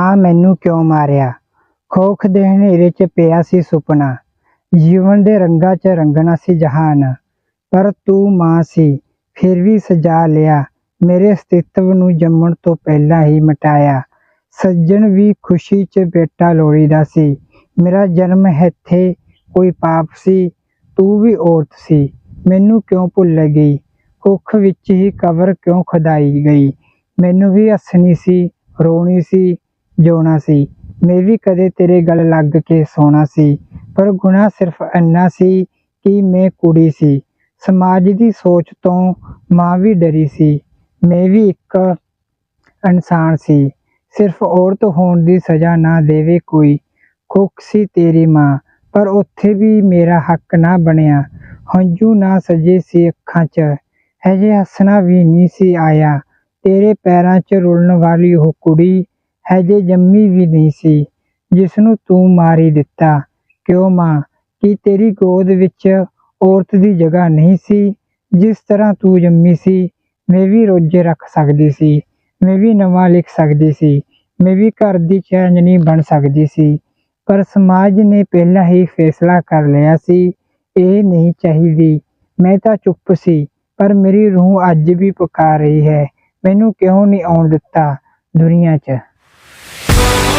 ਮਾਂ ਮੈਨੂੰ ਕਿਉਂ ਮਾਰਿਆ? ਖੋਖ ਦੇ ਹਨੇਰੇ 'ਚ ਪਿਆ ਸੀ ਸੁਪਨਾ। ਜੀਵਨ ਦੇ ਰੰਗਾਂ 'ਚ ਰੰਗਣਾ ਸੀ ਜਹਾਨ। ਪਰ ਤੂੰ ਮਾਂ ਸੀ, ਫਿਰ ਵੀ ਸਜਾ ਲਿਆ। ਮੇਰੇ ਅਸਤਿਤਵ ਨੂੰ ਜੰਮਣ ਤੋਂ ਪਹਿਲਾਂ ਹੀ ਮਿਟਾਇਆ। ਸੱਜਣ ਵੀ ਖੁਸ਼ੀ 'ਚ ਬੇਟਾ ਲੋੜੀਦਾ ਸੀ। ਮੇਰਾ ਜਨਮ ਇੱਥੇ ਕੋਈ ਪਾਪ ਸੀ, ਤੂੰ ਵੀ ਔਰਤ ਸੀ। ਮੈਨੂੰ ਕਿਉਂ ਭੁੱਲ ਗਈ? ਕੁੱਖ ਵਿੱਚ ਹੀ ਕਬਰ ਕਿਉਂ ਖੁਦਾਈ ਗਈ? ਮੈਨੂੰ ਵੀ ਹੱਸਣੀ ਸੀ, ਰੋਣੀ ਸੀ ਜਿਉਣਾ ਸੀ। ਮੈਂ ਵੀ ਕਦੇ ਤੇਰੇ ਗਲ ਲੱਗ ਕੇ ਸੋਣਾ ਸੀ, ਪਰ ਗੁਨਾਹ ਸਿਰਫ ਇੰਨਾ ਸੀ ਕਿ ਮੈਂ ਕੁੜੀ ਸੀ। ਸਮਾਜ ਦੀ ਸੋਚ ਤੋਂ ਮਾਂ ਵੀ ਡਰੀ ਸੀ। ਮੈਂ ਵੀ ਇੱਕ ਇਨਸਾਨ ਸੀ। ਸਿਰਫ ਔਰਤ ਹੋਣ ਦੀ ਸਜ਼ਾ ਨਾ ਦੇਵੇ ਕੋਈ। ਕੁੱਖ ਸੀ ਤੇਰੀ ਮਾਂ, ਪਰ ਉੱਥੇ ਵੀ ਮੇਰਾ ਹੱਕ ਨਾ ਬਣਿਆ। ਹੰਝੂ ਨਾ ਸਜੇ ਸੀ ਅੱਖਾਂ 'ਚ। ਹਜੇ ਹੱਸਣਾ ਵੀ ਨਹੀਂ ਸੀ ਆਇਆ। ਤੇਰੇ ਪੈਰਾਂ 'ਚ ਰੁਲਣ ਵਾਲੀ ਉਹ ਕੁੜੀ ਅਜੇ ਜੰਮੀ ਵੀ ਨਹੀਂ ਸੀ। ਜਿਸ ਨੂੰ ਤੂੰ ਮਾਰੀ ਦਿੱਤਾ। ਕਿਉਂ ਮਾਂ? ਕੀ ਤੇਰੀ ਗੋਦ ਵਿੱਚ ਔਰਤ ਦੀ ਜਗ੍ਹਾ ਨਹੀਂ ਸੀ? ਜਿਸ ਤਰ੍ਹਾਂ ਤੂੰ ਜੰਮੀ ਸੀ, ਮੈਂ ਵੀ ਰੋਜੇ ਰੱਖ ਸਕਦੀ ਸੀ। ਮੈਂ ਵੀ ਨਵਾਂ ਲਿਖ ਸਕਦੀ ਸੀ। ਮੈਂ ਵੀ ਘਰ ਦੀ ਚੈਨਜਨੀ ਬਣ ਸਕਦੀ ਸੀ। ਪਰ ਸਮਾਜ ਨੇ ਪਹਿਲਾਂ ਹੀ ਫੈਸਲਾ ਕਰ ਲਿਆ ਸੀ, ਇਹ ਨਹੀਂ ਚਾਹੀਦੀ। ਮੈਂ ਤਾਂ ਚੁੱਪ ਸੀ, ਪਰ ਮੇਰੀ ਰੂਹ ਅੱਜ ਵੀ ਪੁਕਾਰ ਰਹੀ ਹੈ। ਮੈਨੂੰ ਕਿਉਂ ਨਹੀਂ ਆਉਣ ਦਿੱਤਾ ਦੁਨੀਆ 'ਚ? Thank you